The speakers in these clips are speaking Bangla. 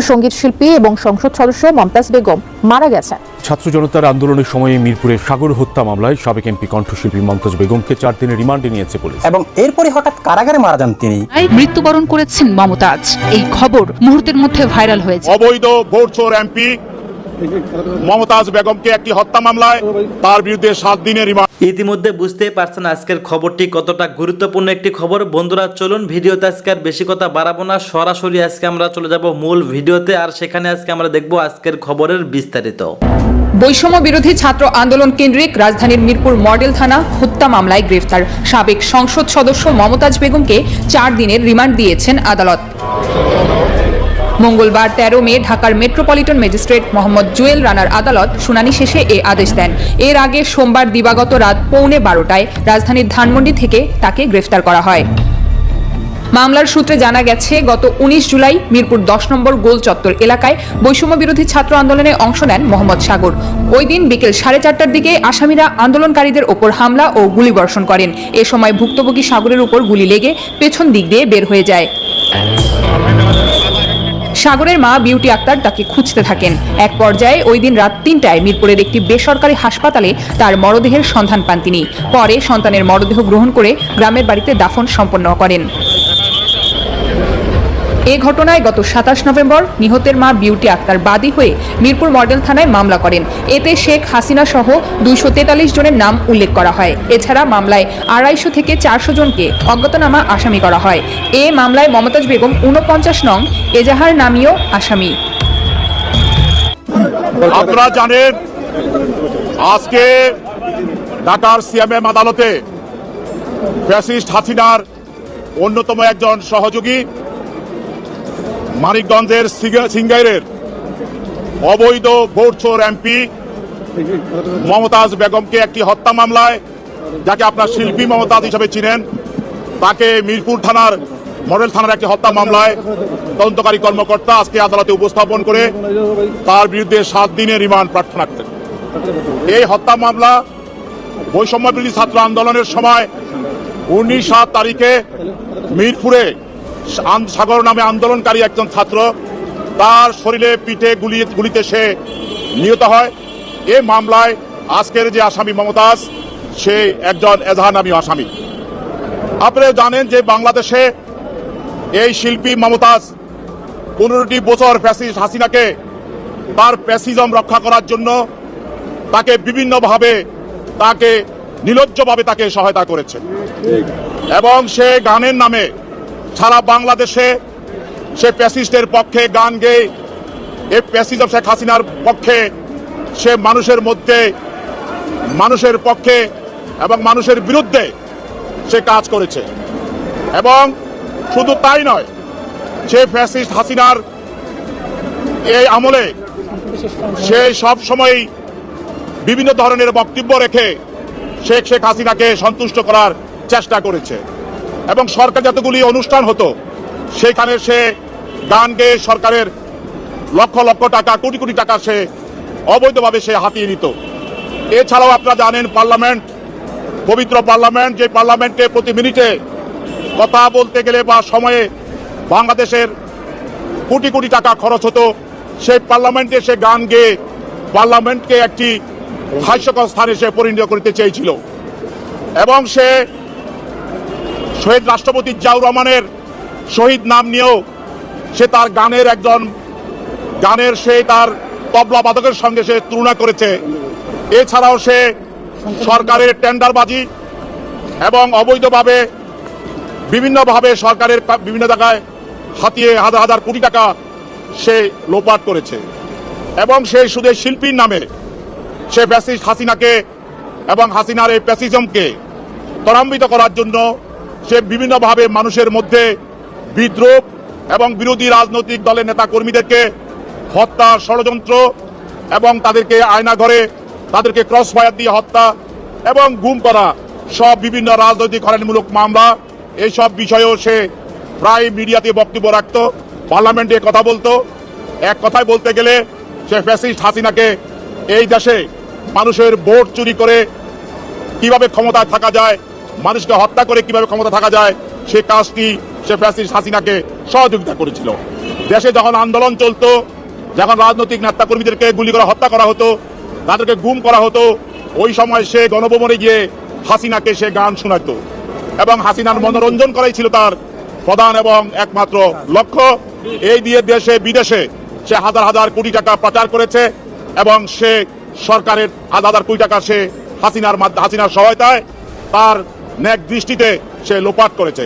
সংগীত শিল্পী এবং সংসদ সদস্য মমতাজ বেগম মারা গেছেন। ছাত্র জনতার আন্দোলনের সময়ে মিরপুরে সাগর হত্যা মামলায় সাবেক এমপি কণ্ঠশিল্পী মমতাজ বেগমকে চার দিনের রিমান্ডে নিয়েছে পুলিশ। এবং এরপরে হঠাৎ কারাগারে মারা যান তিনি। মৃত্যুবরণ করেছেন মমতাজ। এই খবর মুহূর্তের মধ্যে ভাইরাল হয়েছে। অবৈধ ভোট এমপি মমতাজ বেগমকে একটি হত্যা মামলায় তার বিরুদ্ধে সাত দিনের রিমান্ড। ইতিমধ্যে বুঝতেই পারছেন আজকের খবরটি কতটা গুরুত্বপূর্ণ একটি খবর। বন্ধুরা চলুন ভিডিওতে আজকে আর বেশি কথা বাড়াবো না। সরাসরি আজকে আমরা চলে যাব মূল ভিডিওতে আর সেখানে আজকে আমরা দেখব আজকের খবরের বিস্তারিত। বৈষম্য বিরোধী ছাত্র আন্দোলন কেন্দ্রিক রাজধানীর মিরপুর মডেল থানা হত্যা মামলায় গ্রেফতার। সাবেক সংসদ সদস্য মমতাজ বেগমকে চার দিনের রিমান্ড দিয়েছেন আদালত। মঙ্গলবার তেরো মে ঢাকার মেট্রোপলিটন ম্যাজিস্ট্রেট মোহাম্মদ জুয়েল রানার আদালত শুনানি শেষে এ আদেশ দেন। এর আগে সোমবার দিবাগত রাত পৌনে বারোটায় রাজধানীর ধানমন্ডি থেকে তাকে গ্রেফতার করা হয়। মামলার সূত্রে জানা গেছে, গত উনিশ জুলাই মিরপুর দশ নম্বর গোল চত্বর এলাকায় বৈষম্য বিরোধী ছাত্র আন্দোলনে অংশ নেন মোহাম্মদ সাগর। ওই দিন বিকেল সাড়ে চারটার দিকে আসামিরা আন্দোলনকারীদের ওপর হামলা ও গুলিবর্ষণ করেন। এ সময় ভুক্তভোগী সাগরের উপর গুলি লেগে পেছন দিক দিয়ে বের হয়ে যায়। সাগরের মা বিউটি আক্তার তাকে খুঁজতে থাকেন। এক পর্যায়ে ওই দিন রাত তিনটায় মিরপুরের একটি বেসরকারি হাসপাতালে তার মরদেহের সন্ধান পান তিনি। পরে সন্তানের মরদেহ গ্রহণ করে গ্রামের বাড়িতে দাফন সম্পন্ন করেন। এ ঘটনায় গত সাতাশ নভেম্বর নিহতের মা বিউটি আক্তার বাদী হয়ে মিরপুর মডেল থানায় মামলা করেন। এতে শেখ হাসিনা সহ দুইশো তেতাল্লিশ জনের নাম উল্লেখ করা হয়। এছাড়া মামলায় আড়াইশো থেকে চারশো জনকে অজ্ঞাতনামা আসামি করা হয়। এ মামলায় মমতাজ বেগম ঊনপঞ্চাশ নং, এজাহার নামীয় আসামি। আপনারা জানেন, আজকে ঢাকার সিএমএম আদালতে ফ্যাসিস্ট হাসিনার অন্যতম একজন সহযোগী মানিকগঞ্জের সিঙ্গা- সিঙ্গাইরের অবৈধ ভোট চোর এমপি মমতাজ বেগমকে একটি হত্যা মামলায়, যাকে আপনার শিল্পী মমতাজ হিসেবে চিনেন, তাকে মিরপুর থানার, মডেল থানার একটি হত্যা মামলায় তদন্তকারী কর্মকর্তা আজকে আদালতে উপস্থাপন করে তার বিরুদ্ধে সাত দিনের রিমান্ড প্রার্থনা করেন। এই হত্যা মামলা বৈষম্য বিরোধী ছাত্র আন্দোলনের সময় উনিশ সাত তারিখে মিরপুরে সাগর নামে আন্দোলনকারী একজন ছাত্র, তার শরীরে পিঠে গুলি গুলিতে সে নিহত হয়। এ মামলায় আজকের যে আসামি মমতাজ, সে একজন এজাহার নামী আসামি। আপনারা জানেন যে বাংলাদেশে এই শিল্পী মমতাজ পনেরোটি বছর ফ্যাসিস্ট হাসিনাকে তার প্যাসিজম রক্ষা করার জন্য তাকে বিভিন্নভাবে তাকে নিলজ্জভাবে তাকে সহায়তা করেছে। এবং সে গানের নামে সারা বাংলাদেশে সে প্যাসিস্টের পক্ষে গান গেয়ে এই প্যাসিজম শেখ হাসিনার পক্ষে সে মানুষের মধ্যে, মানুষের পক্ষে এবং মানুষের বিরুদ্ধে সে কাজ করেছে। এবং শুধু তাই নয়, সে ফ্যাসিস্ট হাসিনার এই আমলে সে সব সময় বিভিন্ন ধরনের বক্তব্য রেখে শেখ শেখ হাসিনাকে সন্তুষ্ট করার চেষ্টা করেছে। এবং সরকার যতগুলি অনুষ্ঠান হতো, সেখানে সে গান গেয়ে সরকারের লক্ষ লক্ষ টাকা, কোটি কোটি টাকা সে অবৈধভাবে সে হাতিয়ে নিত। এছাড়াও আপনারা জানেন পার্লামেন্ট, পবিত্র পার্লামেন্ট, যে পার্লামেন্টে প্রতি মিনিটে কথা বলতে গেলে বা সময়ে বাংলাদেশের কোটি কোটি টাকা খরচ হতো, সেই পার্লামেন্টে সে গান গেয়ে পার্লামেন্টকে একটি হাস্যকর স্থানে সে পরিণত করতে চেয়েছিল। এবং সে শহীদ রাষ্ট্রপতি জিয়াউর রহমানের শহীদ নাম নিয়েও সে তার গানের একজন, গানের সে তার তবলা বাদকের সঙ্গে সে তুলনা করেছে। এছাড়াও সে সরকারের টেন্ডারবাজি এবং অবৈধভাবে বিভিন্নভাবে সরকারের বিভিন্ন জায়গায় হাতিয়ে হাজার হাজার কোটি টাকা সে লোপাট করেছে। এবং সেই শুধু শিল্পীর নামে সে প্যাসিস্ট হাসিনাকে এবং হাসিনার এই প্যাসিজমকে ত্বরান্বিত করার জন্য সে বিভিন্নভাবে মানুষের মধ্যে বিদ্রোহ এবং বিরোধী রাজনৈতিক দলের নেতা কর্মীদেরকে হত্যা, ষড়যন্ত্র এবং তাদেরকে আয়নাঘরে তাদেরকে ক্রস ফায়ার দিয়ে হত্যা এবং গুম করা, সব বিভিন্ন রাজনৈতিক হয়রানিমূলক মামলা। এইসব বিষয়েও সে প্রায় মিডিয়াতে বক্তব্য রাখত, পার্লামেন্টে কথা বলতো। এক কথায় বলতে গেলে সে ফ্যাসিস্ট হাসিনাকে এই দেশে মানুষের ভোট চুরি করে কীভাবে ক্ষমতায় থাকা যায় মানুষকে হত্যা করে কীভাবে ক্ষমতা থাকা যায়, সে কাজটি সে ফ্যাসিস্ট হাসিনাকে সহযোগিতা করেছিল। দেশে যখন আন্দোলন চলতো, যখন রাজনৈতিক নেতাকর্মীদেরকে গুলি করে হত্যা করা হতো, তাদেরকে গুম করা হতো, ওই সময় সে গণভবনে গিয়ে হাসিনাকে সে গান শোনাতো। এবং হাসিনার মনোরঞ্জন করাই ছিল তার প্রধান এবং একমাত্র লক্ষ্য। এই দিয়ে দেশে, বিদেশে সে হাজার হাজার কোটি টাকা পাচার করেছে এবং সে সরকারের হাজার হাজার কোটি টাকা সে হাসিনার হাসিনার সহায়তায় তার ন্যাক দৃষ্টিতে সে লোপাট করেছে।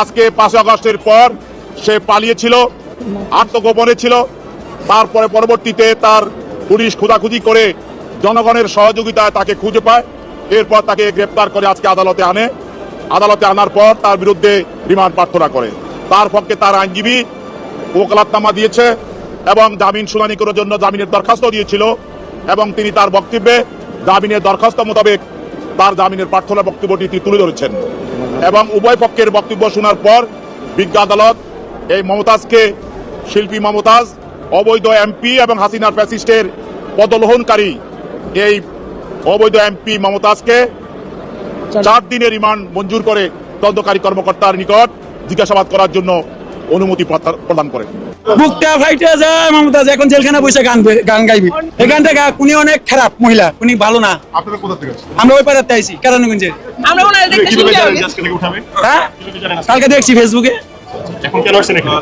আজকে পাঁচই আগস্টের পর সে পালিয়েছিল, আত্মগোপনে ছিল। তারপরে পরবর্তীতে তার পুলিশ খোঁজাখুঁজি করে জনগণের সহযোগিতায় তাকে খুঁজে পায়। এরপর তাকে গ্রেপ্তার করে আজকে আদালতে আনে। আদালতে আনার পর তার বিরুদ্ধে রিমান্ড প্রার্থনা করে। তার পক্ষে তার আইনজীবী ওকালাতনামা দিয়েছে এবং জামিন শুনানি করার জন্য জামিনের দরখাস্ত দিয়েছিল এবং তিনি তার বক্তব্যে জামিনের দরখাস্ত মোতাবেক তার জামিনের প্রার্থনা বক্তব্যটি তিনি তুলে ধরেছেন। এবং উভয় পক্ষের বক্তব্য শোনার পর বিজ্ঞ আদালত এই মমতাজকে, শিল্পী মমতাজ, অবৈধ এমপি এবং হাসিনার ফ্যাসিস্টের পদলোহনকারী এই অবৈধ এমপি মমতাজকে চার দিনের রিমান্ড মঞ্জুর করে তদন্তকারী কর্মকর্তার নিকট জিজ্ঞাসাবাদ করার জন্য অনুমতি প্রদান করেন। বুকটা ফাইটে যায় মমতাজ এখন জেলখানা বসে গান গান গাইবি। এখান থেকে উনি অনেক খারাপ মহিলা উনি ভালো না। আপনারা কোথা থেকে আমরা ওই পাড়াতে আইছি কেরানীগঞ্জে। আমরা ওনার দেখতে শুনতে হ্যাঁ? কালকে দেখছি ফেসবুকে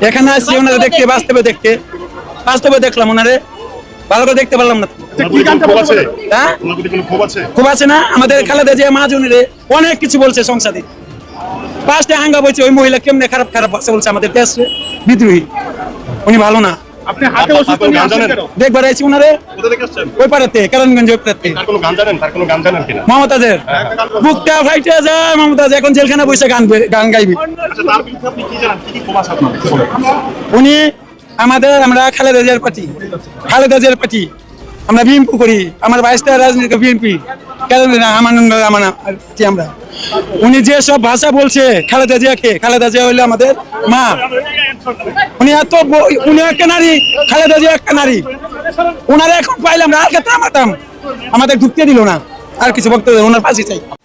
এখানে আসছি ওনারা দেখতে বাস্তবে দেখতে। বাস্তবে দেখলাম ওনারে। ভালো করে দেখতে পারলাম না। হ্যাঁ? খুব আছে? না? আমাদের খালেদা যে মা জনের অনেক কিছু বলছে সংসদে পাঁচটা হাঙ্গা বলছে ওই মহিলা কেমনে খারাপ খারাপ বলছে আমাদের দেশে। বিদ্রোহী। উনি ভালো না। আপনি হাতে অসুস্থ নিয়ে আসেন কেন? দেখবার আইছি ওনারে। ওই পাড়াতে কারণগঞ্জ ওই পাড়াতে। মমতাজের। বুকটা ফাইটে যায় মমতাজ এখন জেলখানা বসে গান গান গাইবি। উনি আমাদের আমরা খালেদা জিয়ার পার্টি। খালেদা জিয়ার পার্টি। আমরা বিএনপি করি। আমার বাইশটা রাজনীতি বিএনপি। কেন আমানন্দ আমার আমরা। উনি যে সব ভাষা বলছে, খালেদা জিয়াকে, খালেদা জিয়া হইলে আমাদের মা। উনি এত উনি একটা নারী, খালেদা জিয়া একটা নারী। ওনারা এখন পাইলাম না আর আমাতাম আমাদের ঢুকতে দিল না। আর কিছু বক্তব্য ওনার পাশে চাই।